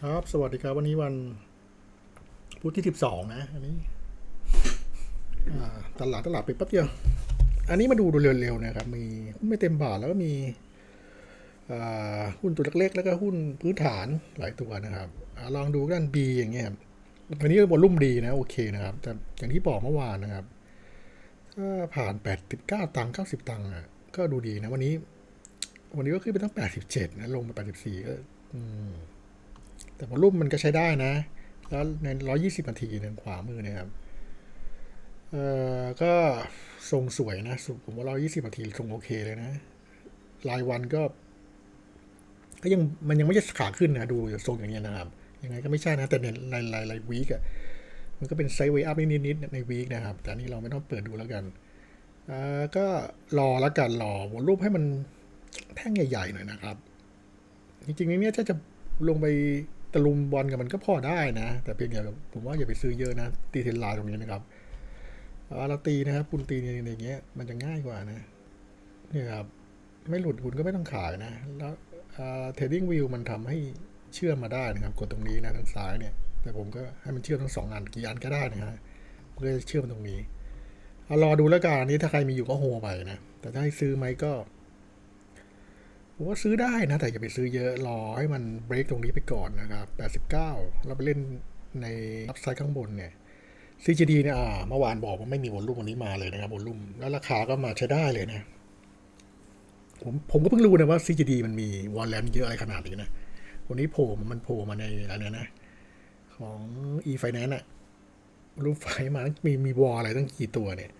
ครับ สวัสดีครับ วันนี้วันพุธที่สิบสองนะ อันนี้ตลาดตลาดปิดแป๊บเดียว อันนี้มาดูดูเร็วๆนะครับ มีหุ้นไม่เต็มบาทแล้วก็มีหุ้นตัวเล็กๆ แล้วก็หุ้นพื้นฐานหลายตัวนะครับอลองดูกัน B อย่างเงี้ยครับวันนี้บอลลุ่มดีนะ โอเคนะครับ แต่อย่างที่บอกเมื่อวานนะครับถ้าผ่าน 89 ตังค์90 ตังค์อะก็ดูดีนะ วันนี้ วันนี้ก็ขึ้นไปตั้ง 87 นะ ลงมา 84ก็อืม แต่วอลลุ่มมันก็ใช้ได้นะ แล้วใน 120 นาทีทางขวามือเนะครับ เอ่อ ก็ทรงสวยนะสผมว่า 120 นาทีทรงโอเคเลยนะ รายวันก็ ก็ยังมันยังไม่ใช่ขาขึ้นนะ ดูทรงอย่างเงี้ยนะครับ ยังไงก็ไม่ใช่นะ แต่ในรายรายรายวีกอะมันก็เป็นไซด์เวย์อัพนิดๆในวีคนะครับ แต่นี้เราไม่ต้องเปิดดูแล้วกันเอ่อก็รอแล้วกันรอวอลลุ่มให้มันแท่งใหญ่ ๆ หน่อยนะครับ จริงๆในเนี้ยถ้าจะลงไปตะลุมบอลกับมันก็พอได้นะ แต่เพียงแต่ผมว่าอย่าไปซื้อเยอะนะ ตีเทนลน์ตรงนี้นะครับเอ่อเราตีนะครับคุณตีในอย่างเงี้ยมันจะง่ายกว่านะเนี่ยครับไม่หลุดคุณก็ไม่ต้องขายนะ แล้วเทรดดิ้งวิวมันทำให้เชื่อมมาได้นะครับ กดตรงนี้นะทางซ้ายเนี่ย แต่ผมก็ให้มันเชื่อมทั้งสองอันกี่อันก็ได้นะฮะมันก็จะเชื่อมตรงนี้เอารอดูแล้วกันอันนี้ถ้าใครมีอยู่ก็โฮไปนะ แต่ถ้าให้ซื้อไหมก็ ผมว่าซื้อได้นะ แต่อย่าไปซื้อเยอะรอให้มันเบรกตรงนี้ไปก่อนนะครับ 89 เราไปเล่นในอัพไซด์ข้างบนเนี่ย CGD เนี่ยอาเมื่อวานบอกว่าไม่มีวอลลุ่มวันนี้มาเลยนะครับวอลลุ่มแล้วราคาก็มาใช้ได้เลยนะผมผมก็เพิ่งรู้นะว่า CGD มันมีวอลเลนเยอะอะไรขนาดนี้นะวันนี้โผล่มันโผล่มาในอะไรนะ ของ e-finance อะรูปไฟมามีมีวอลอะไรตั้งกี่ตัวเนี่ย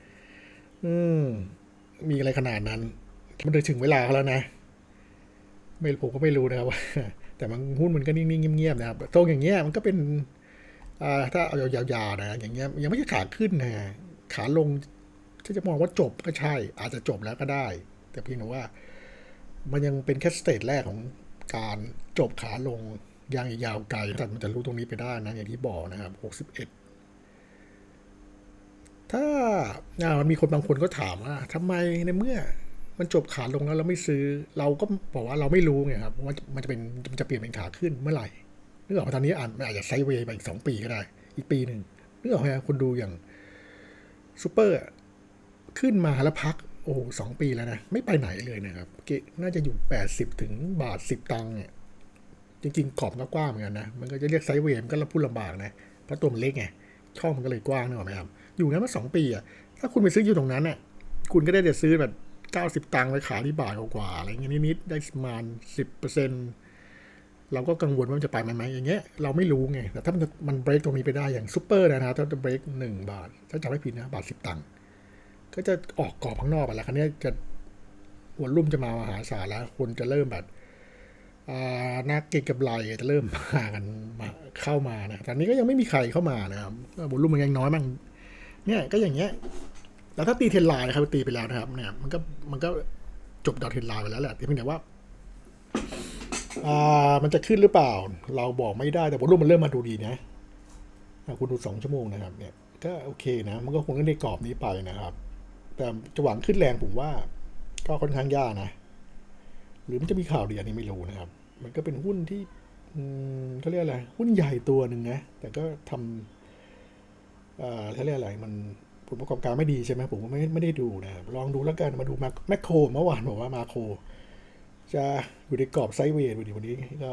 อืม มีอะไรขนาดนั้น มันเลยถึงเวลาเขาแล้วนะ ไม่ผมก็ไม่รู้นะครับว่าแต่มันหุ้นมันก็นิ่งๆเงียบๆนะครับตรงอย่างเงี้ยมันก็เป็นถ้าเอายาวๆนะอย่างเงี้ยยังไม่ใช่ขาขึ้นนะขาลงถ้าจะมองว่าจบก็ใช่ อาจจะจบแล้วก็ได้ แต่เพียงแต่ว่า มันยังเป็นแค่สเตจแรกของการจบขาลงยังยาวไกลแต่มันจะรู้ตรงนี้ไปได้นะอย่างที่บอกนะครับหกสิบเอ็ดถ้าอ่ามันมีคนบางคนก็ถามว่าทำไมในเมื่อ มันจบขาลงแล้วเราไม่ซื้อ เราก็บอกว่าเราไม่รู้ไงครับว่ามันจะเป็นมันจะเปลี่ยนเป็นขาขึ้นเมื่อไหร่นึกออกไหมตอนนี้อ่านอาจจะไซเวย์ไปอีกสองปีก็ได้ อีกปีหนึ่งนึกออกไหมคุณดูอย่างซูเปอร์ขึ้นมาแล้วพักโอ้สองปีแล้วนะ ไม่ไปไหนเลยนะครับเกน่าจะอยู่แปดสิบถึงบาทสิบตังค์เนี่ยจริง ๆ ขอบก็กว้างเหมือนกันนะ มันก็จะเรียกไซเวย์มันก็พูดลำบากนะ เพราะตัวมันเล็กไงช่องมันก็เลยกว้างนึกออกไหมครับอยู่งั้นมาสองปีอะถ้าคุณไปซื้ออยู่ตรงนั้นน่ะคุณก็ได้แต่ซื้อแบบ เก้าสิบตังค์ไปขายที่บาทกว่าๆอะไรเงี้ยนิดๆได้ประมาณสิบเปอร์เซ็นต์เราก็กังวลว่ามันจะไปไหมไหมอย่างเงี้ยเราไม่รู้ไง แต่ถ้ามันมันเบรกตรงนี้ไปได้อย่างซูเปอร์นะครับถ้าจะเบรกหนึ่งบาท ถ้าจำไม่ผิดนะ บาทสิบตังค์ก็จะออกกรอบข้างนอกไปแล้วครั้นี้จะวอลุ่มจะมามหาศาลแล้ว คนจะเริ่มแบบนักเก็งกับไหลจะเริ่มมากันมาเข้ามานะตอนนี้ก็ยังไม่มีใครเข้ามานะครับวอลุ่มมันยังน้อยมั่งเนี่ยก็อย่างเงี้ย แล้วถ้าตีเทนไลน์ครับตีไปแล้วนะครับเนี่ยมันก็มันก็จบดาวเทนไลน์ไปแล้วแหละแต่เพียงแต่ว่าอ่ามันจะขึ้นหรือเปล่า เราบอกไม่ได้แต่วอลลุ่มมันเริ่มมาดูดีนะคุณดูสองชั่วโมงนะครับ เนี่ย ก็โอเคนะ มันก็คงต้องในกรอบนี้ไปนะครับ แต่จะหวังขึ้นแรงผมว่าก็ค่อนข้างยากนะ หรือมันจะมีข่าวดีอันนี้ไม่รู้นะครับ มันก็เป็นหุ้นที่เขาเรียกอะไร หุ้นใหญ่ตัวหนึ่งนะ แต่ก็ทำเขาเรียกอะไรมัน ผลประกอบการไม่ดีใช่ไหมผมไม่ไม่ได้ดูนะครับลองดูแล้วกันมาดูมาแมคโครเมื่อวานบอกว่ามาโคร จะอยู่ในกรอบไซด์เวย์วันนี้ก็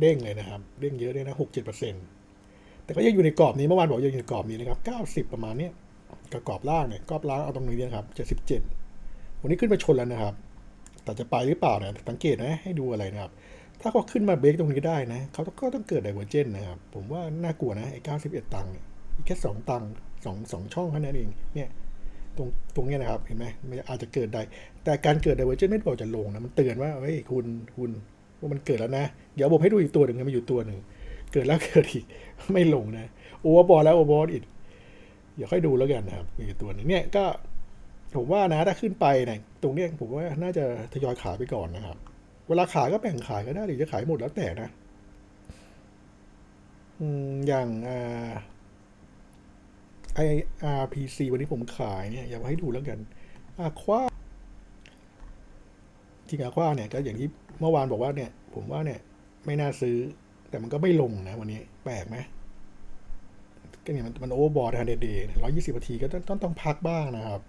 เด้งเลยนะครับ เด้งเยอะเลยนะหกเจ็ดเปอร์เซ็นต์แต่ก็ยังอยู่ในกรอบนี้เมื่อวานบอกยังอยู่ในกรอบนี้นะครับเก้าสิบประมาณเนี้ยกับกรอบล่างเนี่ยกรอบล่างเอาตรงนี้นะครับเจ็ดสิบเจ็ดวันนี้ขึ้นไปชนแล้วนะครับ แต่จะไปหรือเปล่าเนี่ยสังเกตนะให้ดูอะไรนะครับ ถ้าเขาขึ้นมาเบรกตรงนี้ได้นะเขาก็ต้องเกิดไดเวอร์เจนนะครับ ผมว่าน่ากลัวนะไอ้เก้าสิบเอ็ดตังค์เนี่ยอีกแค่สองตังค์ สองสองช่องแค่นั้นเองเนี่ยตรงตรงนี้นะครับเห็นไหมมันอาจจะเกิดได้ แต่การเกิดไดเวอร์เจนไม่ได้บอกจะลงนะมันเตือนว่าเฮ้ยคุณคุณว่ามันเกิดแล้วนะ เดี๋ยวผมให้ดูอีกตัวหนึ่งมันอยู่ตัวหนึ่งเกิดแล้วเกิดอีกไม่ลงนะโอเวอร์บอลแล้วโอเวอร์บอลอีกเดี๋ยวค่อยดูแล้วกันนะครับมีกตัวหนึ่งเนี่ยก็ผมว่านะถ้าขึ้นไปเนี่ยตรงเนี้ยผมว่าน่าจะทยอยขายไปก่อนนะครับ เวลาขายก็แบ่งขายก็ได้หรือจะขายหมดแล้วแต่นะอืมอย่างอ่า IRPC วันนี้ผมขายเนี่ย อยากให้ดูแล้วกันอาควาจริงอาควาเนี่ยก็อย่างที่เมื่อวานบอกว่าเนี่ย ผมว่าเนี่ย ไม่น่าซื้อ แต่มันก็ไม่ลงนะวันนี้ แปลกไหมก็เนี่ยมันมันโอเวอร์บอทฮะเดย์เดย์ร้อยยี่สิบนาทีก็ต้องต้องต้องพักบ้างนะครับ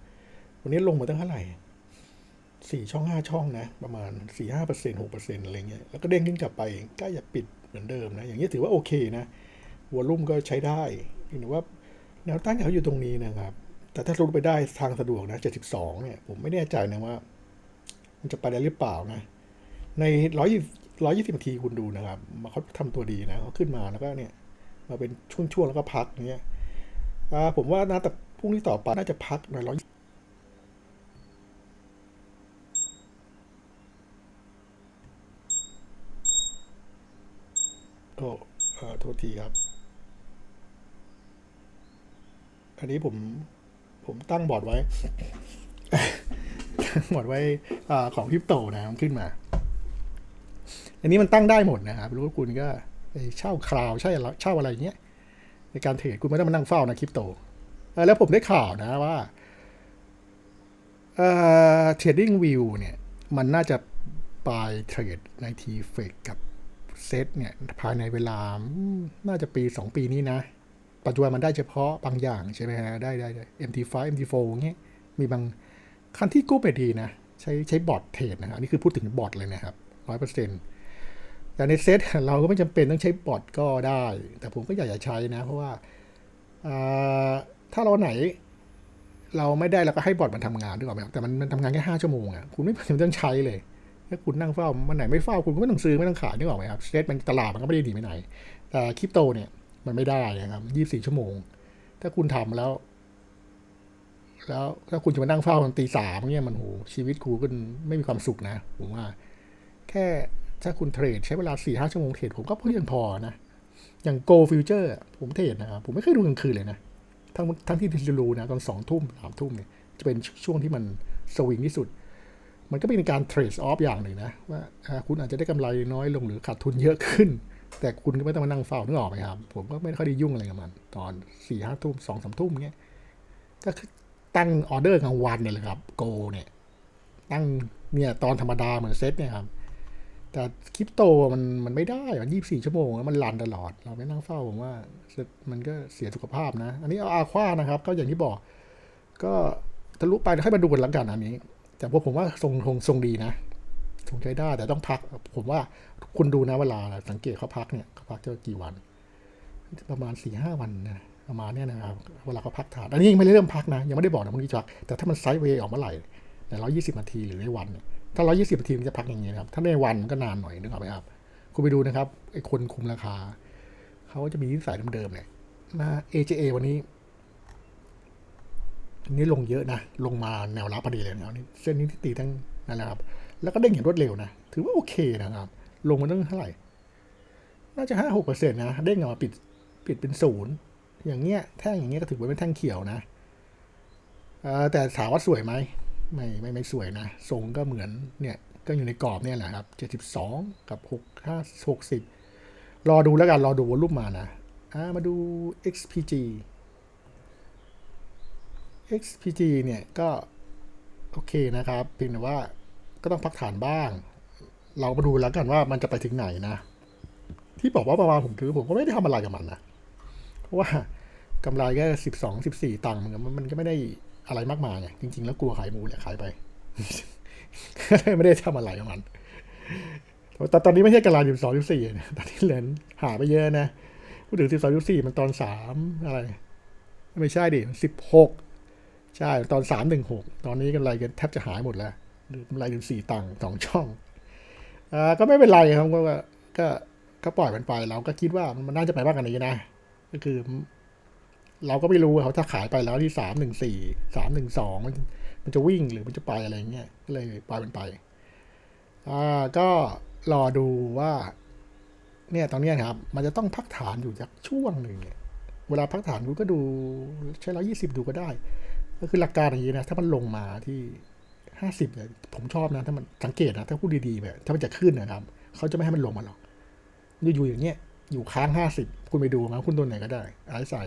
วันนี้ลงมาตั้งเท่าไหร่สี่ช่องห้าช่องนะ ประมาณสี่ห้าเปอร์เซ็นต์หกเปอร์เซ็นต์อะไรเงี้ยแล้วก็เด้งขึ้นกลับไปใกล้จะปิดเหมือนเดิมนะ อย่างนี้ยถือว่าโอเคนะวอลลุ่มก็ใช้ได้เพียงแต่ว่า แนวต้านเขาอยู่ตรงนี้นะครับ แต่ถ้ารุไปได้ทางสะดวกนะเจ็ดสิบสองเนี่ย ผมไม่แน่ใจนะว่า มันจะไปได้หรือเปล่านะ ในร้อยร้อยยี่สิบนาทีคุณดูนะครับมาเขาทำตัวดีนะเขาขึ้นมาแล้วก็เนี่ย มาเป็นช่วงๆแล้วก็พักเงี้ยผมว่านะแต่พรุ่งนี้ต่อไปน่าจะพักหน่อยร้อยโอ้เอ่อโทษทีครับ อันนี้ผมผมตั้งบอร์ดไว้ ตั้งบอร์ดไว้อของคริปโตนะมันขึ้นมา อันนี้มันตั้งได้หมดนะครับรู้ว่าคุณก็เช่าคราวใช่เช่าอะไรอย่างเงี้ยในการเทรดคุณไม่ต้องมานั่งเฝ้านะคริปโตแล้วผมได้ข่าวนะว่าเอ่อ trading view เนี่ย มันน่าจะปลายเทรดในทีเฟกกับเซตเนี่ย ภายในเวลาอืมน่าจะปี 2 ปีนี้นะ ปัจจุบันมันได้เฉพาะบางอย่างใช่ไหมฮะ ได้ได้ได้ MT5 MT4 เงี้ย มีบางคันที่กู้ไปดีนะ ใช้ใช้บอทเทรดนะฮะ อันนี้คือพูดถึงบอทเลยนะครับร้อยเปอร์เซ็นต์แต่ในเซตเราก็ไม่จำเป็นต้องใช้บอทก็ได้ แต่ผมก็อยากจะใช้นะ เพราะว่าถ้าเราไหนเราไม่ได้เราก็ให้บอทมันทำงานด้วยก่อนไหมครับแต่มันมันทำงานแค่ห้าชั่วโมงอะคุณไม่จำเป็นต้องใช้เลยถ้าคุณนั่งเฝ้ามันไหนไม่เฝ้าคุณก็ไม่ต้องซื้อไม่ต้องขายนึกออกไหมครับเซตมันตลาดมันก็ไม่ได้ดีไปไหน แต่คริปโตเนี่ย มันไม่ได้นะครับยี่สิบสี่ชั่วโมง ถ้าคุณทำแล้ว แล้วถ้าคุณจะมานั่งเฝ้าตอนตีสามเนี่ยมันโหชีวิตคุณก็ไม่มีความสุขนะผมว่า แค่ถ้าคุณเทรดใช้เวลาสี่ห้าชั่วโมงเทรดผมก็เพียงพอนะ อย่าง Go Future อะผมเทรดนะครับ ผมไม่เคยดูกลางคืนเลยนะ ทั้งทั้งที่ที่รู้นะตอนสองทุ่มสามทุ่มเนี่ยจะเป็นช่วงที่มันสวิงที่สุด มันก็เป็นการเทรดออฟอย่างหนึ่งนะ ว่าอ่าคุณอาจจะได้กำไรน้อยลงหรือขาดทุนเยอะขึ้น แต่คุณก็ไม่ต้องมานั่งเฝ้านึกออกไหมครับ ผมก็ไม่ค่อยได้ยุ่งอะไรกับมัน ตอนสี่ห้าทุ่มสองสามทุ่มเงี้ย ก็คือตั้งออเดอร์กลางวันเนี่ยแหละครับ Go เนี่ย ตั้งเนี่ยตอนธรรมดาเหมือนเซตเนี่ยครับ แต่คริปโตมันมันไม่ได้มันยี่สิบสี่ชั่วโมงแล้วมันรันตลอด เราไม่นั่งเฝ้าผมว่ามันก็เสียสุขภาพนะ อันนี้เอาอาควานะครับ ก็อย่างที่บอก ก็ทะลุไปให้มาดูกันแล้วกันอันนี้ แต่พวกผมว่าทรงทรงทรงดีนะ ทรงใช้ได้แต่ต้องพัก ผมว่าคุณดูนะเวลาสังเกตเขาพักเนี่ยเขาพักจะกี่วัน ประมาณสี่ห้าวันนะประมาณเนี้ยนะครับเวลาเขาพักฐานอันนี้ยังไม่ได้เริ่มพักนะ ยังไม่ได้บอกนะมึงนี้จักแต่ถ้ามันไซด์เวย์ออกเมื่อไหร่ในร้อยี่สิบนาทีหรือในวันเนี่ยถ้า120นาทีมันจะพักอย่างนี้นะครับถ้าในวันมันก็นานหน่อยนึกออกไหมครับ คุณไปดูนะครับไอ้คนคุมราคาเขาจะมีนิสัยเดิมๆเนี่ยนะ AJA วันนี้อันนี้ลงเยอะนะ ลงมาแนวรับพอดีเลยนะนี่เส้นนี้ที่ตีทั้งนั่นแหละครับ แล้วก็เด้งอย่างรวดเร็วนะ ถือว่าโอเคนะครับ ลงมาตั้งเท่าไหร่ น่าจะห้าหกเปอร์เซ็นต์นะ เด้งออกมาปิดปิดเป็นศูนย์อย่างเงี้ย แท่งอย่างเงี้ยก็ถือว่าเป็นแท่งเขียวนะอ่อแต่ถามว่าสวยไหมไม่ไม่ไม่สวยนะ ทรงก็เหมือนเนี่ยก็อยู่ในกรอบเนี่ยแหละครับเจ็ดสิบสองกับหกห้าหกสิบรอดูแล้วกันรอดูวอลลุ่มมานะอ่ามาดู XPG XPG เนี่ยก็โอเคนะครับเพียงแต่ว่า ก็ต้องพักฐานบ้าง เรามาดูแล้วกันว่ามันจะไปถึงไหนนะ ที่บอกว่าประมาณผมถือผมก็ไม่ได้ทำอะไรกับมันนะเพราะว่ากำไรแค่สิบสองสิบสี่ตังค์มันก็มันก็ไม่ได้อะไรมากมายไงจริง ๆ แล้วกลัวขายหมูเนี่ยขายไปก็เลยไม่ได้ทำอะไรกับมันแต่ตอนนี้ไม่ใช่กำไรสิบสองสิบสี่นะตอนนี้เหรียญหาไปเยอะนะพูดถึงสิบสองสิบสี่มันตอนสามอะไร ไม่ใช่ดิสิบหกใช่ ตอนสามหนึ่งหกตอนนี้กำไรกันแทบจะหายหมดแล้ว กำไรถึงสี่ตังค์สองช่องอ่าก็ไม่เป็นไรครับก็ก็ก็ปล่อยมันไป เราก็คิดว่ามันน่าจะไปมากกว่านี้นะ ก็คือ เราก็ไม่รู้ว่าเขาถ้าขายไปแล้วที่สามหนึ่งสี่สามหนึ่งสองมันมันจะวิ่งหรือมันจะไปอะไรเงี้ยก็เลยปล่อยมันไป อ่าก็รอดูว่า เนี่ยตอนนี้นครับ มันจะต้องพักฐานอยู่จากช่วงหนึ่งเนี่ยเวลาพักฐานคุณก็ดูใช้ร้อยี่สิบดูก็ได้ ก็คือหลักการอย่างนี้นะ ถ้ามันลงมาที่ ห้าสิบเนี่ยผมชอบนะ ถ้ามันสังเกตนะ ถ้าพูดดีๆแบบถ้ามันจะขึ้นนะครับ เขาจะไม่ให้มันลงมาหรอกอยู่ๆอย่างเงี้ย อยู่ค้างห้าสิบคุณไปดูนะคุณตัวไหนก็ได้ไอ้ใส่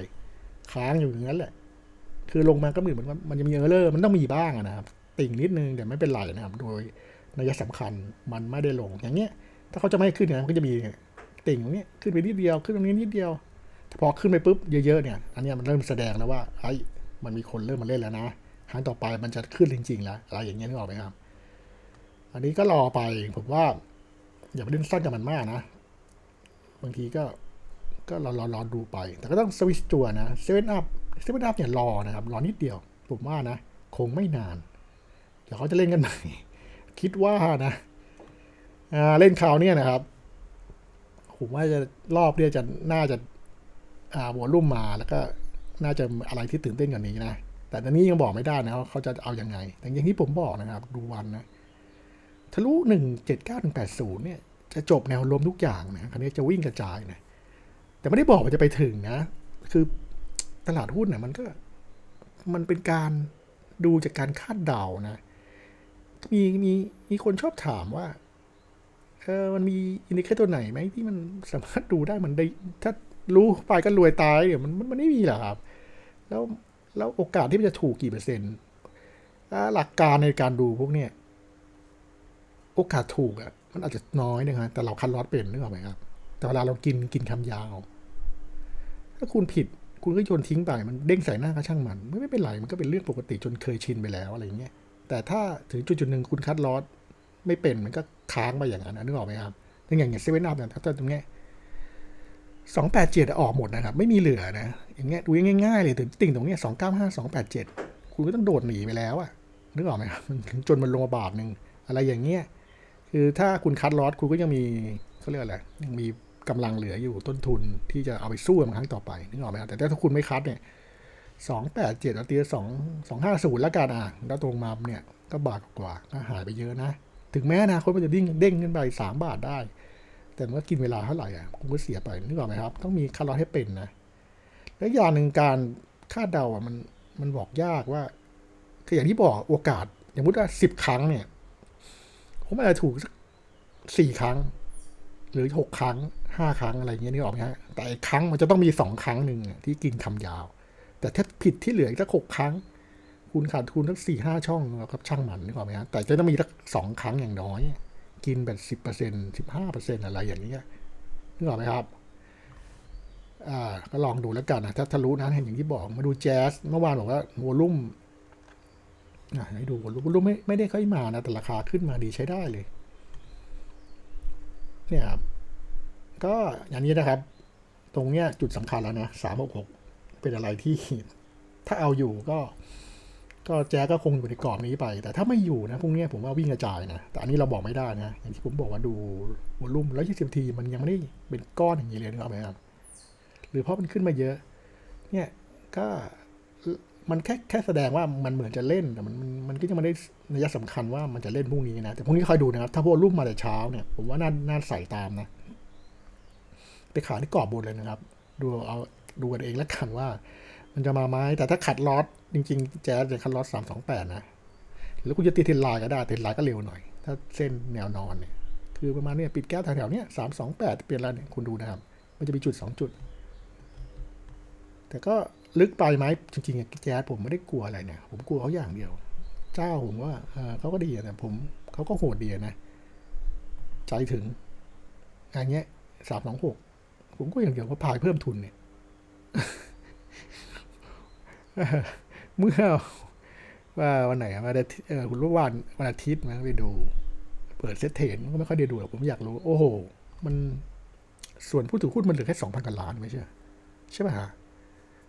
ค้างอยู่อย่างนั้นแหละ คือลงมาก็เหมือนว่ามันจะมีเออร์เลอร์มันต้องมีบ้างนะครับ ติ่งนิดนึงแต่ไม่เป็นไรนะครับ โดยนัยสำคัญมันไม่ได้ลงอย่างเงี้ย ถ้าเขาจะไม่ให้ขึ้นเนี่ยมันก็จะมีติ่งตรงเนี้ยขึ้นไปนิดเดียวขึ้นตรงนี้นิดเดียวแต่พอขึ้นไปปุ๊บเยอะๆเนี่ย อันนี้มันเริ่มแสดงแล้วว่าไอ้มันมีคนเริ่มมาเล่นแล้วนะ ครั้งต่อไปมันจะขึ้นจริงๆแล้วอะไรอย่างเงี้ยนึกออกไหมครับ อันนี้ก็รอไปผมว่า อย่าไปเล่นสั้นกับมันมากนะ บางทีก็ก็รอรอรอดูไป แต่ก็ต้องสวิตช์ตัวนะเซเว่นอัพเซเว่นอัพเนี่ยรอนะครับ รอนิดเดียว ผมว่านะ คงไม่นาน เดี๋ยวเขาจะเล่นกันใหม่คิดว่านะอ่าเล่นคราวเนี้ยนะครับ ผมว่าจะรอบเนี่ยจะน่าจะอ่าวอลลุ่มมาแล้วก็น่าจะอะไรที่ตื่นเต้นกว่านี้นะ แต่ตอนนี้ยังบอกไม่ได้นะว่าเขาจะเอาอยัางไง แต่อย่างที่ผมบอกนะครับ ดูวันนะทะลุหนึ่งเจ็ดเก้าถึงแปดศูนย์เนี่ยจะจบแนวรวมทุกอย่างนะคราวนี้จะวิ่งกระจายนะแต่ไม่ได้บอกว่าจะไปถึงนะ คือตลาดหุ้นเนี่ยมันก็มันเป็นการดูจากการคาดเดานะ มีมีมีคนชอบถามว่าเออมันมีอินดิเคเตอร์ไหนไหมที่มันสามารถดูได้มันได้ ถ้ารู้ไปก็รวยตายเดี๋ยวมันมันไม่มีหรอครับ แล้ว แล้วโอกาสที่มันจะถูกกี่เปอร์เซ็นต์หลักการในการดูพวกเนี้ยโอกาสถูกอะ่ะมันอาจจะน้อยนะครับแต่เราคัดลอตเป็นนึกออกไหมครับ แต่เวลาเรากินกินคำยาว ถ้าคุณผิดคุณก็โยนทิ้งไป มันเด้งใส่หน้าก็ช่างมันไม่ไม่เป็นไรมันก็เป็นเรื่องปกติจนเคยชินไปแล้วอะไรอย่างเงี้ยแต่ถ้าถึงจุดจุดๆหนึ่งคุณคัดลอตไม่เป็นมันก็ค้างไปอย่างนั้นนะนึกออกไหมครับอย่างอย่างเซเว่นอัพเนี่ยถ้าตรงเนี้ย สองแปดเจ็ดออกหมดนะครับ ไม่มีเหลือนะ อย่างเงี้ยดูง่ายๆเลยถึงติ่งตรงเนี้ยสองเก้าห้าสองแปดเจ็ดคุณก็ต้องโดดหนีไปแล้วอะนึกออกไหมครับจนมันลงมาบาทหนึ่งอะไรอย่างเงี้ยคือถ้าคุณคัดลอตคุณก็ยังมีเขาเรียกอะไรยังมีกำลังเหลืออยู่ต้นทุนที่จะเอาไปสู้กับครั้งต่อไปนึกออกไหมครับแต่ถ้าคุณไม่คัดเนี่ยสองแปดเจ็ดตีสองสองห้าศูนย์แล้วกันอะแล้วตรงมาเนี่ยก็บาทกว่าก็หายไปเยอะนะ ถึงแม้นะคนมันจะดิ้งเด้งขึ้นไปสามบาทได้ แต่มันก็กินเวลาเท่าไหร่อะคุณก็เสียไปนึกออกไหมครับ ต้องมีคัดลให้เป็นนะ และอย่างหนึ่งการคาดเดาอะมันมันบอกยากว่า คืออย่างที่บอกโอกาสอย่างมุติว่าสิบครั้งเนี่ยผมอาจจะถูกสักสี่ครั้ง หรือหกครั้งห้าครั้งอะไรเงี้ยนี่ออกไหมฮะแต่ครั้งมันจะต้องมีสองครั้งหนึ่งที่กินคำยาว แต่ถ้าผิดที่เหลืออีกสักหกครั้ง คุณขาดทุนสักสี่ห้าช่องแล้วก็ช่างมันนึกออกไหมฮะแต่จะต้องมีสักสองครั้งอย่างน้อย กินแบบสิบเปอร์เซ็นสิบห้าเปอร์เซ็นอะไรอย่างเงี้ยนึกออกไหมครับ อ่า ก็ลองดูแล้วกันนะ ถ้าทะลุนะเห็นอย่างที่บอก มาดูแจ๊สเมื่อวานบอกว่าวอลุ่มอะให้ดูวอลุ่มวอลุ่มไม่ไม่ได้ค่อยมานะ แต่ราคาขึ้นมาดีใช้ได้เลย เนี่ยครับ ก็อย่างนี้นะครับ ตรงเนี้ยจุดสำคัญแล้วนะสามหกหกเป็นอะไรที่ ถ้าเอาอยู่ก็ ก็แจ๊สก็คงอยู่ในกรอบนี้ไป แต่ถ้าไม่อยู่นะพรุ่งนี้ผมว่าวิ่งกระจายนะ แต่อันนี้เราบอกไม่ได้นะ อย่างที่ผมบอกว่าดูวอลุ่มแล้วยี่สิบทีมันยังไม่ได้เป็นก้อนอย่างนี้เลยนะครับไหมครับหรือเพราะมันขึ้นมาเยอะ เนี่ยก็มันแค่แค่แสดงว่ามันเหมือนจะเล่นแต่มันมันก็ยังไม่ได้นัยสำคัญว่ามันจะเล่นพรุ่งนี้นะ แต่พรุ่งนี้คอยดูนะครับ ถ้าพวกรุ่มมาแต่เช้าเนี่ยผมว่าน่าน่าใส่ตามนะ ไปขายที่กรอบบนเลยนะครับ ดูเอาดูกันเองแล้วกันว่า มันจะมาไหมแต่ถ้าขัดลอต จริงๆ แจ๊สจะขัดลอตสามสองแปดนะหรือคุณจะตีเทรนไลน์ก็ได้ เทรนไลน์ก็เร็วหน่อย ถ้าเส้นแนวนอนเนี่ย คือประมาณเนี้ปิดแก้วแถวๆเนี้ยสามสองแปดเปลี่ยนแล้วเนี่ยคุณดูนะครับ มันจะมีจุดสองจุด แต่ก็ลึกไปไหมจริงๆแจ๊สผมไม่ได้กลัวอะไรเนี่ย ผมกลัวเขาอย่างเดียว เจ้าผมว่าเขาก็ดีแต่ผมเขาก็โหดดีนะใจถึงอันเงี้ยสามสองหกผมก็อย่างเดียวว่าพายเพิ่มทุนเนี่ย เมื่อว่าวันไหนวันอาทิตย์เออคุณรู้วันวันอาทิตย์มาไปดู เปิดเซตเทนก็ไม่ค่อยได้ดูหรอกผมอยากรู้ โอ้โห มันส่วนผู้ถือหุ้นมันเหลือแค่สองพันกว่าล้านไม่ใช่ใช่ไหมฮะ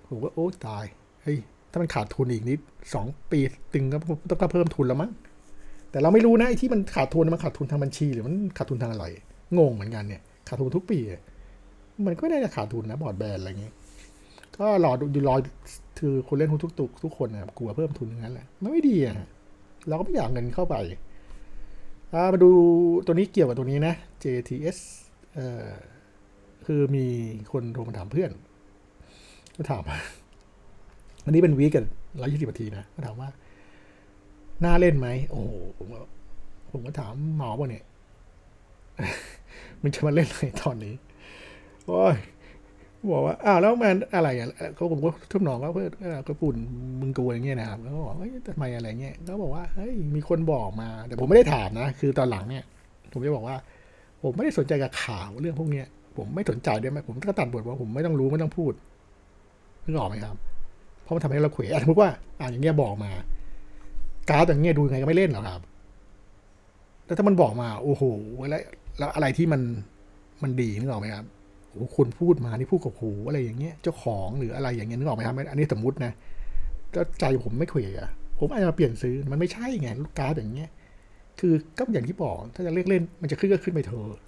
ผมก็โอ้ตายเฮ้ยถ้ามันขาดทุนอีกนิดสองปีตึงก็ต้องก็เพิ่มทุนแล้วมั้งแต่เราไม่รู้นะไอ้ที่มันขาดทุนมันขาดทุนทางบัญชี หรือมันขาดทุนทางอะไรงงเหมือนกันเนี่ย ขาดทุนทุกปี มันก็ไม่ได้จะขาดทุนนะบอร์ดแบนอะไรเงี้ย ก็รอดูรอคือคนเล่นหุ้นทุกตุกทุกคนนะครับกลัวเพิ่มทุนงนั้นแหละมันไม่ดีอะฮะเราก็ไม่อยากเงินเข้าไปอามาดูตัวนี้เกี่ยวกับตัวนี้นะ JTS เอ่อคือมีคนโทรมาถามเพื่อนก็ถามอันนี้เป็นวีกันร้อยยี่สิบนาทีนะก็ถามว่า น่าเล่นไหมโอ้โหผมก็ผมก็ถามหมอว่าเนี่ย มันจะมาเล่นอะไรตอนนี้ โอ้ย บอกว่าอ้าวแล้วมันอะไรอะเขาผมก็ทุบหนองว่าเพื่อนก็ปุ่นมึงกลัวอย่างเงี้ยนะครับแล้วก็บอกเฮ้ยทำไมอะไรเงี้ยเขาบอกว่าเฮ้ยมีคนบอกมา แต่ผมไม่ได้ถามนะ คือตอนหลังเนี่ย ผมจะบอกว่า ผมไม่ได้สนใจกับข่าวเรื่องพวกเนี้ย ผมไม่สนใจด้วยไหมผมก็ตัดบทว่าผมไม่ต้องรู้ไม่ต้องพูดนึกออกไหมครับ เพราะมันทำให้เราเขวอะสมมติว่าอ่าอย่างเงี้ยบอกมา การ์ดอย่างเงี้ยดูยังไงก็ไม่เล่นหรอกครับแต่ถ้ามันบอกมา โอ้โหแล้วอะไรที่มันมันดีนึกออกไหมครับ คนพูดมานี่พูดกับหูอะไรอย่างเงี้ยเจ้าของหรืออะไรอย่างเงี้ยนึกออกไหมครับอันนี้สมมตินะก็ใจผมไม่เขวอะผมอาจจะเปลี่ยนซื้อมันไม่ใช่ไงลูกการ์ดอย่างเงี้ย คือก็อย่างที่บอกถ้าจะเล่นเล่นมันจะขึ้นก็ขึ้นไปเถอะ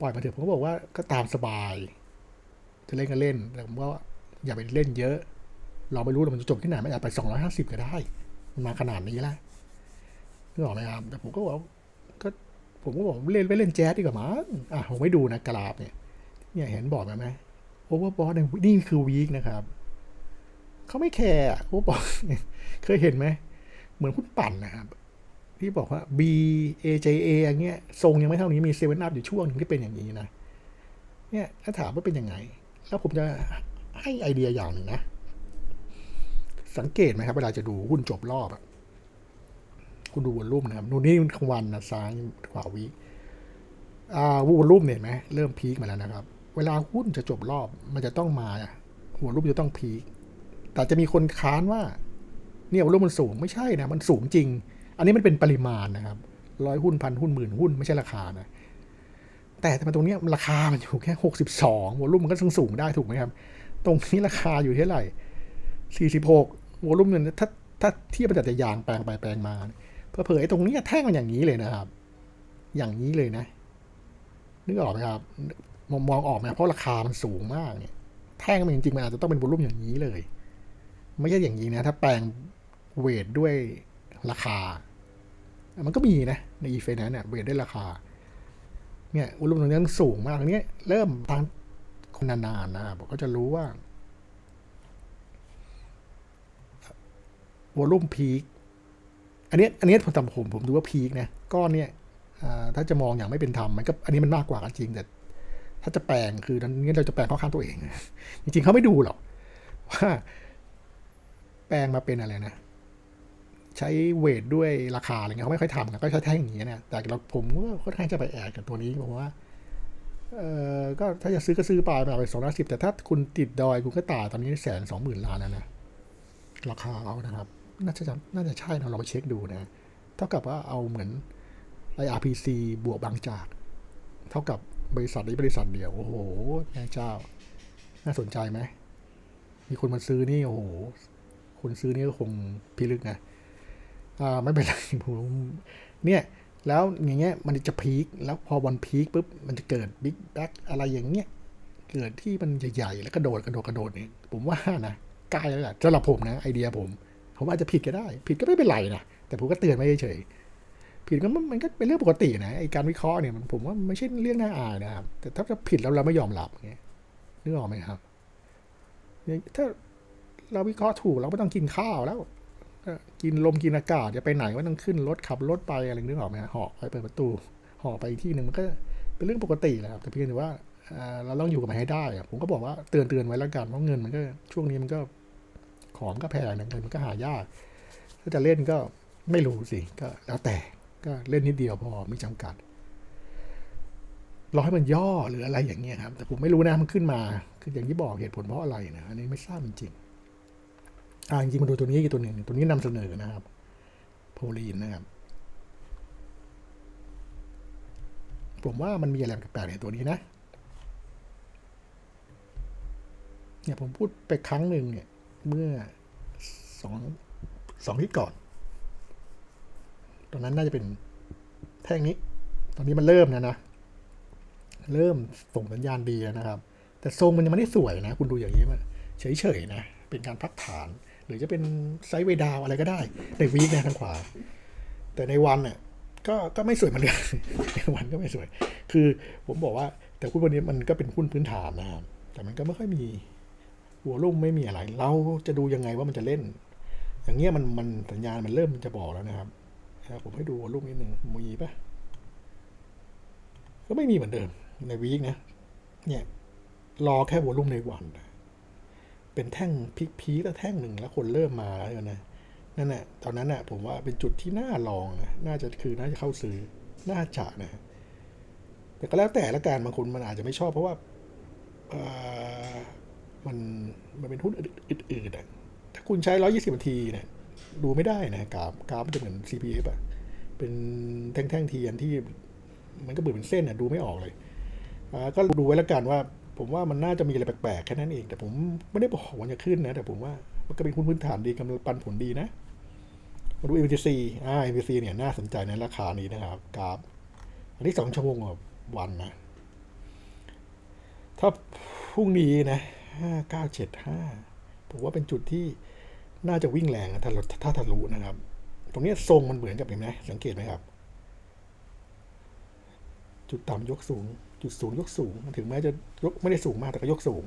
ปล่อยมาเถอะผมก็บอกว่าก็ตามสบาย จะเล่นก็เล่นแต่ผมก็อย่าไปเล่นเยอะ เราไม่รู้ว่ามันจะจบที่ไหนมันอาจไปสองร้อยห้าสิบก็ได้ มันมาขนาดนี้แล้วนึกออกไหมครับแต่ผมก็บอกก็ผมก็บอกเล่นไปเล่นแจ๊สดีกว่ามั้งอะผมไม่ดูนะกราฟเนี่ย เนี่ยเห็นบอกไหมโอเวอร์บอสนี่คือวีคนะครับเขาไม่แคร์โอเวอร์บอสเคยเห็นไหม เหมือนคุณปั่นนะครับ ที่บอกว่า B A J A อย่างเงี้ยทรงยังไม่เท่านี้มีเซเว่นอัพอยู่ช่วงหนึงที่เป็นอย่างนี้นะเนี่ยถ้าถามว่าเป็นยังไง แล้วผมจะให้ไอเดียอย่างหนึ่งนะ สังเกตไหมครับ เวลาจะดูหุ้นจบรอบอะคุณดูวอลลุ่มนะครับดูนี่กลางวันนะซ้ายขวาวีอ่าวอลลุ่มเห็นไหมเริ่มพีคมาแล้วนะครับ เวลาหุ้นจะจบรอบมันจะต้องมาหัวลุ่มจะต้องพีคแต่จะมีคนค้านว่า เนี่ยวอลลุ่มมันสูงไม่ใช่นะมันสูงจริง อันนี้มันเป็นปริมาณนะครับร้อยหุ้นพันหุ้นหมื่นหุ้นไม่ใช่ราคานะแต่ทำไมตรงนี้ราคามันอยู่แค่หกสิบสองวอลลุ่มมันก็สูงสูงได้ถูกไหมครับ ตรงนี้ราคาอยู่เท่าไหร่สี่สิบหกวอลลุ่มเนี่ยถ้าถ้าเทียบกับแต่ยางแปลงไปแปลงมาเพื่อเผยตรงนี้แท่งมันอย่างนี้เลยนะครับ อย่างนี้เลยนะนึกออกไหมครับ มองมองออกไหมเพราะราคามันสูงมากเนี่ย แท่งมันจริงๆมันอาจจะต้องเป็นวอลลุ่มอย่างนี้เลย ไม่ใช่อย่างนี้นะ ถ้าแปลงเวทด้วยราคา มันก็มีนะในอีเฟนั้นเนี่ยเวทด้วยราคา เนี่ยวอลุ่มตรงนี้มันสูงมากอันนี้เริ่มทางคนนานๆนะครับก็จะรู้ว่าวอลุ่มพีคอันนี้อันนี้ผมทำผมผมดูว่าพีคนะก้อนเนี่ยถ้าจะมองอย่างไม่เป็นธรรมมันก็อันนี้มันมากกว่าจริงแต่ ถ้าจะแปลงคือนั้นนี้เราจะแปลงเข้าข้างตัวเอง จริงๆเขาไม่ดูหรอกว่าแปลงมาเป็นอะไรนะ ใช้เวทด้วยราคาอะไรเงี้ยเขาไม่ค่อยทำกันก็ใช้แท่งอย่างเงี้ยนะแต่เราผมก็ค่อนข้างจะไปแอดกับตัวนี้เพราะว่าเออก็ถ้าจะซื้อก็ซื้อไปไปสองร้อยสิบแต่ถ้าคุณติดดอยคุณก็ตาตอนนี้แสนสองหมื่นล้านแล้วนะราคาเอานะครับ น่าจะน่าจะใช่นะเราไปเช็คดูนะ เท่ากับว่าเอาเหมือน IRPC บวกบางจาก เท่ากับ บริษัทนี้บริษัทเดียว โอ้โหแม่เจ้า น่าสนใจไหม มีคนมาซื้อนี่ โอ้โห คนซื้อนี่ก็คงพิลึกนะ อ่า ไม่เป็นไรผมเนี่ย แล้วอย่างเงี้ย มันจะพีค แล้วพอวันพีคปุ๊บ มันจะเกิดบิ๊กแบ็กอะไรอย่างเงี้ย เกิดที่มันใหญ่ๆ แล้วกระโดดกระโดดกระโดดเนี่ยผมว่านะใกล้แล้วแหละสำหรับผมนะไอเดียผม ผมอาจจะผิดก็ได้ ผิดก็ไม่เป็นไรนะ แต่ผมก็เตือนไม่เฉย ผิดก็มันก็เป็นเรื่องปกตินะไอการวิเคราะห์เนี่ยมันผมว่าไม่ใช่เรื่องน่าอายนะครับ แต่ถ้าจะผิดแล้วเราไม่ยอมรับเงี้ยนึกออกไหมครับถ้าเราวิเคราะห์ถูกเราไม่ต้องกินข้าวแล้วกินลมกินอากาศจะไปไหนก็ต้องขึ้นรถขับรถไปอะไรนึกออกไหมหอบไปเปิดประตูหอบไปที่หนึ่งมันก็เป็นเรื่องปกติแหละครับแต่เพียงแต่ว่าเราต้องอยู่กับมันให้ได้ผมก็บอกว่าเตือนเตือนไว้แล้วกันเพราะเงินมันก็ช่วงนี้มันก็ของก็แพงเงินมันก็หายาก ถ้าจะเล่นก็ไม่รู้สิก็แล้วแต่ ก็เล่นนิดเดียวพอไม่จำกัดรอให้มันย่อหรืออะไรอย่างเงี้ยครับ แต่ผมไม่รู้นะมันขึ้นมาคืออย่างที่บอกเหตุผลเพราะอะไรนะอันนี้ไม่ทราบจริงๆอ่าจริงๆมาดูตัวนี้อีกตัวหนึ่งตัวนี้นำเสนอนะครับ โพลีนนะครับ ผมว่ามันมีอะไรแปลกๆในตัวนี้นะเนี่ยผมพูดไปครั้งหนึ่งเนี่ย เมื่อสองสองที่ก่อน ตอนนั้นน่าจะเป็นแท่งนี้ ตอนนี้มันเริ่มนะนะ เริ่มส่งสัญญาณดีแล้วนะครับ แต่ทรงมันยังไม่ได้สวยนะ คุณดูอย่างนี้มันเฉยๆนะ เป็นการพักฐาน หรือจะเป็นไซด์เวดาวอะไรก็ได้ในวีคนะทางขวา แต่ในวันเนี่ยก็ก็ไม่สวยเหมือนกันในวันก็ไม่สวย คือผมบอกว่า แต่หุ้นวันนี้มันก็เป็นหุ้นพื้นฐานนะครับ แต่มันก็ไม่ค่อยมีหัวลุ่มไม่มีอะไร เราจะดูยังไงว่ามันจะเล่น อย่างเงี้ยมันมันสัญญาณมันเริ่มจะบอกแล้วนะครับ ผมให้ดูหัวลุ่มนิดหนึ่งมีปะก็ไม่มีเหมือนเดิมในวีคนะ เนี่ย รอแค่วอลุ่มในวัน เป็นแท่งพีคพีแล้วแท่งหนึ่งแล้วคนเริ่มมาแล้วนะนั่นแหละตอนนั้นน่ะผมว่าเป็นจุดที่น่าลองนะน่าจะคือน่าจะเข้าซื้อน่าจะนะแต่ก็แล้วแต่ละกันบางคนมันอาจจะไม่ชอบเพราะว่าอ่อมันมันเป็นหุ้นอื่นๆอะถ้าคุณใช้ 120นาทีเนี่ย ดูไม่ได้นะกราฟกราฟมันจะเหมือน CPF อะเป็นแท่งๆเทียนที่มันก็เบื่อเป็นเส้นอะดูไม่ออกเลยอ่าก็ดูไว้แล้วกันว่า ผมว่ามันน่าจะมีอะไรแปลกๆแค่นั้นเอง แต่ผมไม่ได้บอกว่าจะขึ้นนะ แต่ผมว่ามันก็เป็นหุ้นพื้นฐานดีกำลังปันผลดีนะมาดู MTC อ่า MTC เนี่ยน่าสนใจในราคานี้นะครับกราฟอันนี้สองชั่วโมงวันนะ ถ้าพรุ่งนี้นะห้าเก้าเจ็ดห้าผมว่าเป็นจุดที่ น่าจะวิ่งแรงถ้าถ้าทะลุนะครับ ตรงนี้ทรงมันเหมือนกับเห็นไหมสังเกตไหมครับ จุดต่ำยกสูง จุดสูงยกสูง ถึงแม้จะยกไม่ได้สูงมากแต่ก็ยกสูง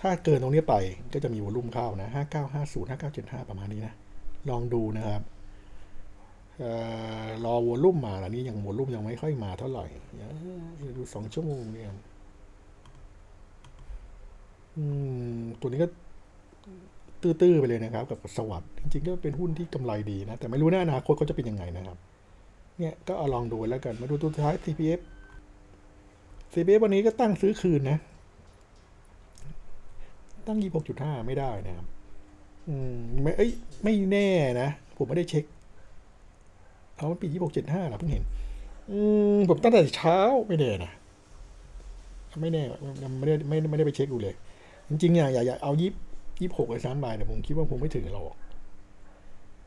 ถ้าเกินตรงนี้ไปก็จะมีวอลุ่มเข้านะห้าเก้าห้าศูนย์ห้าเก้าเจ็ดห้าประมาณนี้นะ ลองดูนะครับเอ่อรอวอลุ่มมาอันนี้ยังวอลลุ่มยังไม่ค่อยมาเท่าไหร่เดี๋ยวดูสองชั่วโมงเนี่ยอืมตัวนี้ก็ ตื้อๆไปเลยนะครับ กับสวัสด์จริงๆก็เป็นหุ้นที่กำไรดีนะ แต่ไม่รู้ในอนาคตเขาจะเป็นยังไงนะครับ เนี่ยก็เอาลองดูแล้วกัน มาดูตัวท้าย CPF CPF วันนี้ก็ตั้งซื้อคืนนะ ตั้งยี่หกจุดห้าไม่ได้นะครับ อืมไม่เอ้ยไม่แน่นะ ผมไม่ได้เช็ค เอามันปียี่หกเจ็ดห้าเหรอเพิ่งเห็น อืมผมตั้งแต่เช้าไม่แน่นะ ไม่แน่ไม่ได้ไม่ไม่ได้ไปเช็คดูเลย จริงๆเนี่ยอย่าอย่าเอายี่ ยี่หกไอ้ซ้ำไปเนี่ยผมคิดว่าผมไม่ถึงหรอก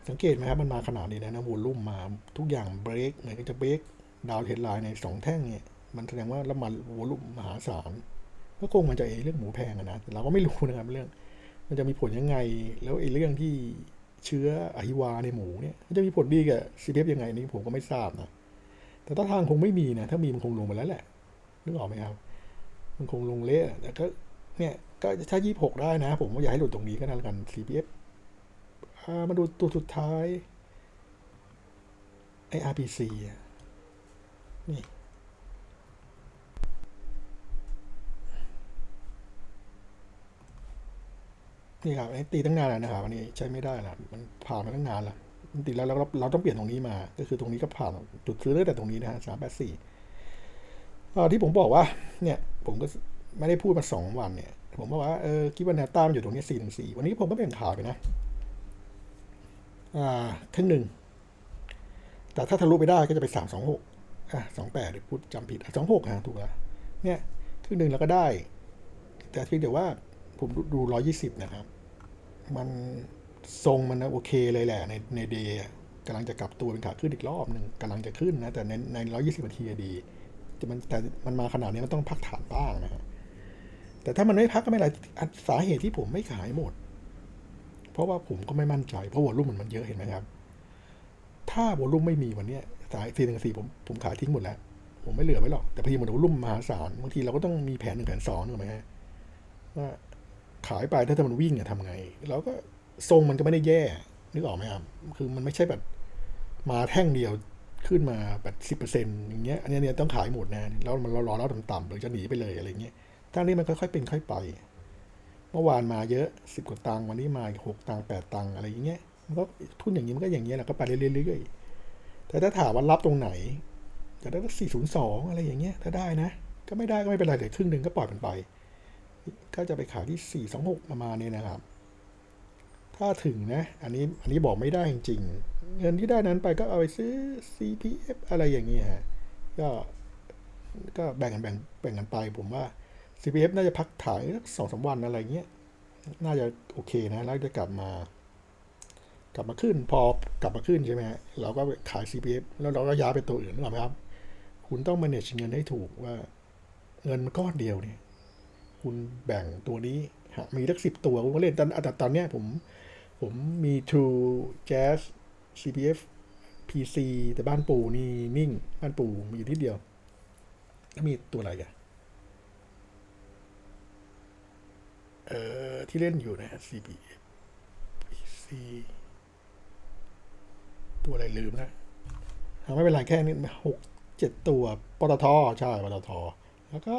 สังเกตไหมครับ มันมาขนาดนี้นะนะวอลลุ่มมาทุกอย่างเบรกเหมือนก็จะเบรกดาวเทดไลน์ในสองแท่งเนี่ยมันแสดงว่าล้วมันวอลลุ่มมหาศาลก็คงมันจะเอเรื่องหมูแพงอะนะแต่เราก็ไม่รู้นะครับเรื่อง มันจะมีผลยังไง แล้วไอ้เรื่องที่เชื้ออหิวาในหมูเนี่ยมันจะมีผลดีกับซีพีเอฟยังไงนี่ผมก็ไม่ทราบนะแต่ถ้าทางคงไม่มีนะถ้ามีมันคงลงไปแล้วแหละนึกออกไหมครับ มันคงลงเละแต่ก็เนี่ย ก็ถ้ายี่หกได้นะ ผมอย่าให้หลุดตรงนี้ก็แล้วกัน CPF มาดูตัวสุดท้ายไอ RPC นี่นี่ครับตีตั้งนานแล้วนะครับอันนี้ใช้ไม่ได้ละมันผ่านมาตั้งนานแล้วติดแล้วเราเราต้องเปลี่ยนตรงนี้มา ก็คือตรงนี้ก็ผ่านจุดซื้อตั้งแต่ตรงนี้นะฮะสามแปดสี่ที่ผมบอกว่า เนี่ย ผมก็ ไม่ได้พูดมาสองวันเนี่ย ผมบอกว่าเออคิดว่าแนวต้านอยู่ตรงนี้สี่หนึ่งสี่วันนี้ผมก็เปลี่ยนขาไปนะ อ่าครึ่งหนึ่ง แต่ถ้าทะลุไปได้ก็จะไปสามสองหกอะสองแปดพูดจำผิดสองหกฮะถูกแล้วเนี่ยครึ่งหนึ่งแล้วก็ได้ แต่เพียงแต่ว่าผมดูร้อยยี่สิบนะครับ มันทรงมันโอเคเลยแหละ ในในเดย์กำลังจะกลับตัวเป็นขาขึ้นอีกรอบหนึ่งกำลังจะขึ้นนะ แต่ในในร้อยี่สิบนาทีอะดีแต่มันแต่มันมาขนาดนี้มันต้องพักฐานบ้างนะฮะ แต่ถ้ามันไม่พักก็ไม่ไรสาเหตุที่ผมไม่ขายหมด เพราะว่าผมก็ไม่มั่นใจ เพราะวอลุ่มมันมันเยอะเห็นไหมครับ ถ้าวอลุ่มไม่มีวันนี้สายสี่หนึ่งสี่ผมผมขายทิ้งหมดแล้ว ผมไม่เหลือไว้หรอก แต่พอดีมันวอลุ่มมหาศาลบางทีเราก็ต้องมีแผนหนึ่งแผนสองถูกไหมฮะว่าขายไปถ้ามันวิ่งอะทำไงเราก็ทรงมันก็ไม่ได้แย่ นึกออกไหมครับคือมันไม่ใช่แบบมาแท่งเดียวขึ้นมาแบบสิบเปอร์เซ็นต์อย่างเงี้ยอันนี้เนี่ยต้องขายหมดนะแล้วมันรอรอแล้วต่ำๆหรือจะหนีไปเลยอะไรเงี้ย ทั้งนี้มันค่อยๆเป็นค่อยไป เมื่อวานมาเยอะสิบกว่าตังค์วันนี้มาหกตังค์แปดตังค์อะไรอย่างเงี้ย มันก็ทุนอย่างนี้มันก็อย่างเงี้ยแหละก็ไปเรื่อยๆ แต่ถ้าถามว่ารับตรงไหน จะได้สี่ศูนย์สองอะไรอย่างเงี้ย ถ้าได้นะ ก็ไม่ได้ก็ไม่เป็นไรเดี๋ยครึ่งหนึ่งก็ปล่อยมันไป ก็จะไปขายที่4 2 6ประมาณนี้นะครับ ถ้าถึงนะ อันนี้อันนี้บอกไม่ได้จริงๆ เงินที่ได้นั้นไปก็เอาไปซื้อ CPF อะไรอย่างเงี้ยก็ก็แบ่งกันแบ่งแบ่งกันไปผมว่า CPF น่าจะพักถ่ายสักสองสาวันอะไรเงี้ย น่าจะโอเคนะแล้วจะกลับมา กลับมาขึ้นพอกลับมาขึ้นใช่ไหมฮะเราก็ขาย CPF แล้วเราก็ย้ายไปตัวอื่นนึกออกไหมครับ คุณต้อง manage เงินให้ถูกว่า เงินก้อนเดียวเนี่ย คุณแบ่งตัวนี้มีสักสิบตัวผมก็เล่นตอนแต่ตอนเนี้ยผม ผมมี True Jazz CPF PC แต่บ้านปู่นี่นิ่ง บ้านปู่มีอยู่ที่เดียวแล้วมีตัวอะไรกัน เอ่อที่เล่นอยู่นะ CPF PC ตัวอะไรลืมนะไม่เป็นไรแค่นี้หกเจ็ดตัวปตทใช่ปตทแล้วก็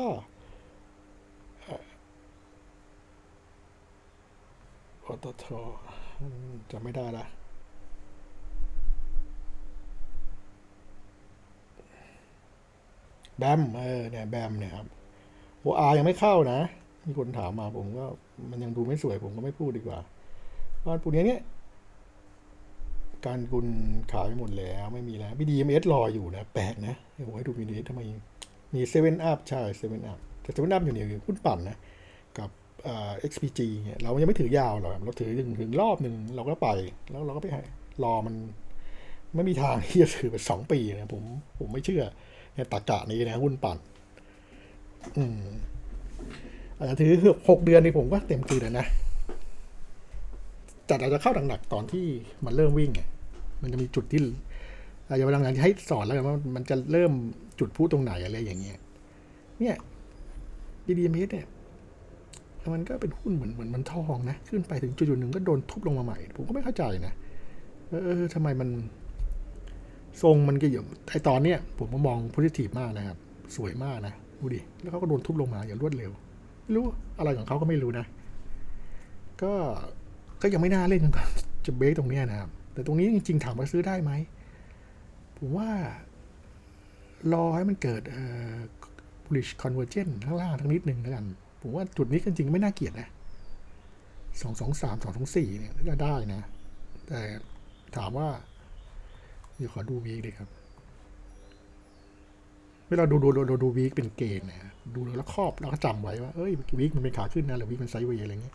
ปตทจำไม่ได้ละแบมเออเนี่ยแบมเนี่ยครับโออายังไม่เข้านะ มีคนถามมาผมก็มันยังดูไม่สวยผมก็ไม่พูดดีกว่าบ้านปูเนี้ยเนี่ยการกุลขายไปหมดแล้วไม่มีแล้วมีดีเอ็มเอสรออยู่นะแปลกนะเดี๋ยวผมให้ดูมีดีทำไม มีเซเว่นอัพใช่เซเว่นอัพแต่เซเว่นอัพอยู่เนี่ยหุ้นปั่นนะ กับเอ่อ XPG เนี่ยเรายังไม่ถือยาวหรอกเราถือถึงถึงรอบหนึ่งเราก็ไป แล้วเราก็ไปรอมันไม่มีทางที่จะถือไปสองปีนะผมผมไม่เชื่อเนี่ยตากะนี้นะหุ้นปั่น อืม อาจจะถือหกเดือนนี่ผมก็เต็มทีแล้วนะ จัดอาจจะเข้าหนักๆตอนที่มันเริ่มวิ่งไงมันจะมีจุดที่อาจจะกำลังให้สอนแล้วกันว่ามันจะเริ่มจุดพูดตรงไหนอะไรอย่างเงี้ย เนี่ยดีดีเมสเนี่ยมันก็เป็นหุ้นเหมือนเหมือนมันทองนะ ขึ้นไปถึงจุดหนึ่งก็โดนทุบลงมาใหม่ ผมก็ไม่เข้าใจนะ เออทำไมมัน ทรงมันก็อยู่ไอตอนเนี้ยผมมองโพซิทีฟมากนะครับ สวยมากนะ ดูดิ แล้วเขาก็โดนทุบลงมาอย่างรวดเร็ว รู้อะไรของเขาก็ไม่รู้นะ ก็ก็ยังไม่น่าเล่นกันจะเบรกตรงนี้นะครับ แต่ตรงนี้จริงๆถามว่าซื้อได้ไหม ผมว่า รอให้มันเกิดเอ่อ bullish convergence ข้างล่างทั้งนิดหนึ่งแล้วกัน ผมว่าจุดนี้จริงๆไม่น่าเกลียดนะสองสองสามสองสองสี่เนี่ยได้นะ แต่ถามว่า เดี๋ยวขอดูวีคดีครับ เวลาดูดูดูดูดูวีคเป็นเกณฑ์นะดูแล้วครอบแล้วก็จำไว้ว่าเอ้ยวีคมันเป็นขาขึ้นนะหรือวีคมันไซด์เวย์อะไรเงี้ย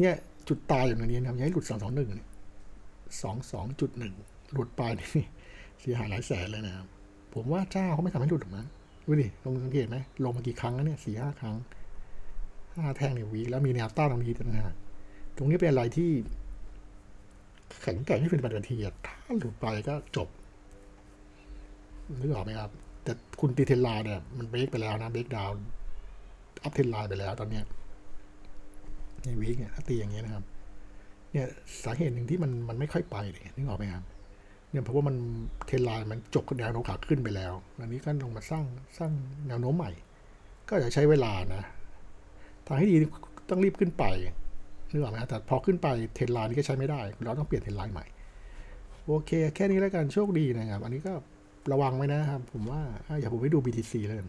เนี่ยจุดตายอย่างนี้นะครับย่าให้หลุดสองสองหนึ่งสองสองจุดหนึ่งหลุดไปนี่เสียหายหลายแสนเลยนะครับผมว่าเจ้าเขาไม่ทำให้หลุดหรอกนะดูดิลองสังเกตไหมลงมากี่ครั้งแล้วเนี่ยสี่ห้าครั้งห้าแท่งในวีคแล้วมีแนวต้านตรงนี้ต่างหากตรงนี้เป็นอะไรที่แข็งแกร่งที่เป็นปฏิทีอะถ้าหลุดไปก็จบนึกออกไหมครับ แต่คุณตีเทนไลน์เนี่ยมันเบรกไปแล้วนะเบรกดาวอัพเทนไลน์ไปแล้วตอนเนี้ยในวีคเนี่ยถ้าตีอย่างเงี้ยนะครับ เนี่ยสาเหตุหนึ่งที่มันมันไม่ค่อยไปเนี่ยนึกออกไหมครับเนี่ยเพราะว่ามันเทรนไลน์มันจบแนวโน้มขาขึ้นไปแล้วอันนี้ก็ลงมาสร้างสร้างแนวโน้มใหม่ ก็จะใช้เวลานะทางให้ดีต้องรีบขึ้นไปนึกออกไหมครับแต่พอขึ้นไปเทรนไลน์นี้ก็ใช้ไม่ได้ เราต้องเปลี่ยนเทรนไลน์ใหม่ โอเค แค่นี้แล้วกันโชคดีนะครับ อันนี้ก็ ระวังไว้นะครับ ผมว่าอย่าผมไปดู BTC เลย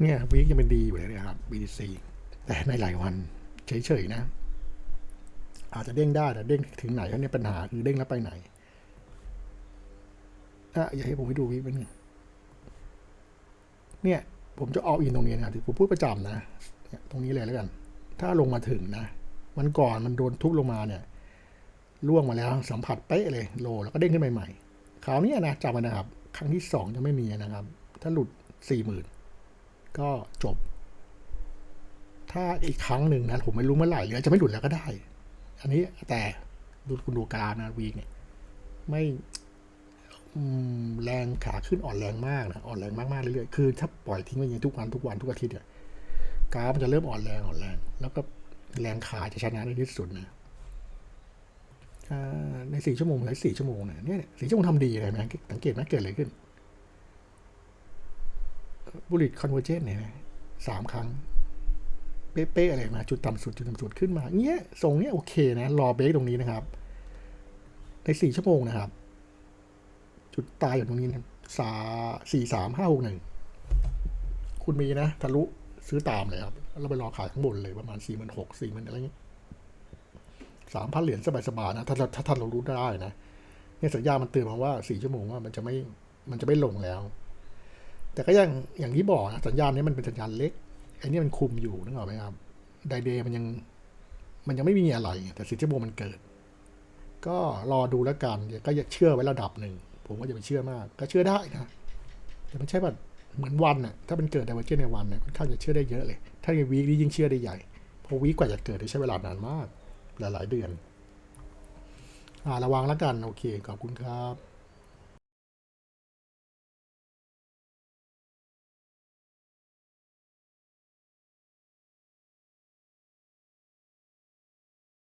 เนี่ยวีคยังเป็นดีอยู่เลยนะครับ BTC แต่ในหลายวันเฉยๆนะ อาจจะเด้งได้แต่เด้งถึงไหนเขาเนี่ยปัญหาคือเด้งแล้วไปไหนอะอย่าให้ผมไปดูวีคเป็นง เนี่ยผมจะเอาอินตรงนี้นะที่ผมพูดประจำนะเนี่ยตรงนี้เลยแล้วกัน ถ้าลงมาถึงนะ มันก่อนมันโดนทุบลงมาเนี่ยล่วงมาแล้วสัมผัสเป๊ะเลยโลแล้วก็เด้งขึ้นใหม่ๆคราวนี้นะจำไว้นะครับ ครั้งที่สองจะไม่มีนะครับ ถ้าหลุดสี่หมื่นก็จบ ถ้าอีกครั้งหนึ่งนะผมไม่รู้เมื่อไหร่หรือจะไม่หลุดแล้วก็ได้ อันนี้แต่ดูคุณดูการนะวีเนี่ยไม่ แรงขาขึ้นอ่อนแรงมากนะอ่อนแรงมากๆเรื่อยๆคือถ้าปล่อยทิ้งไว้อย่างนี้ทุกวันทุกวันทุกอาทิตย์เนี่ยกราฟมันจะเริ่มอ่อนแรงอ่อนแรง แล้วก็แรงขาจะชนะในที่สุดนะในสี่ชั่วโมงหรือสี่ชั่วโมงเนี่ยเนี่ยสี่ชั่วโมงทำดีเลยนะสังเกตไหมเกิดอะไรขึ้นบุริตคอนเวอร์เจนเนี่ยสามครั้ง เป๊ะๆอะไรมาจุดต่ำสุดจุดต่ำสุดขึ้นมาเงี้ยทรงเนี้ยโอเคนะ รอเบรกตรงนี้นะครับ ในสี่ชั่วโมงนะครับ จุดตายอยู่ตรงนี้นะสาสี่สามห้าหกหนึ่งคุณมีนะทะลุซื้อตามเลยครับแล้วไปรอขายข้างบนเลยประมาณสี่หมื่นหกสี่หมื่นอะไรเงี้ยสามพันเหรียญสบายๆนะ ถ้าถ้าถ้าเรารู้ได้นะเนี่ยสัญญาณมันเตือนมาว่าสี่ชั่วโมงว่ามันจะไม่มันจะไม่ลงแล้ว แต่ก็ยังอย่างที่บอกนะสัญญาณนี้มันเป็นสัญญาณเล็กไอ้นี่มันคุมอยู่นึกออกไหมครับไดเดย์มันยังมันยังไม่มีอะไร แต่สี่ชั่วโมงมันเกิด ก็รอดูแล้วกันก็เชื่อไว้ระดับหนึ่ง ผมว่าอย่าไปเชื่อมาก ก็เชื่อได้นะแต่มันใช่แบบเหมือนวันน่ะถ้าเป็นเกิดไดเวอร์เจนในวันเนี่ยค่อนข้างจะเชื่อได้เยอะเลย ถ้าในวีคนี้ยิ่งเชื่อได้ใหญ่เพราะวีคกว่าจะเกิดใช้เวลานานมากหลายๆเดือนอ่าระวังแล้วกัน โอเค ขอบคุณครับ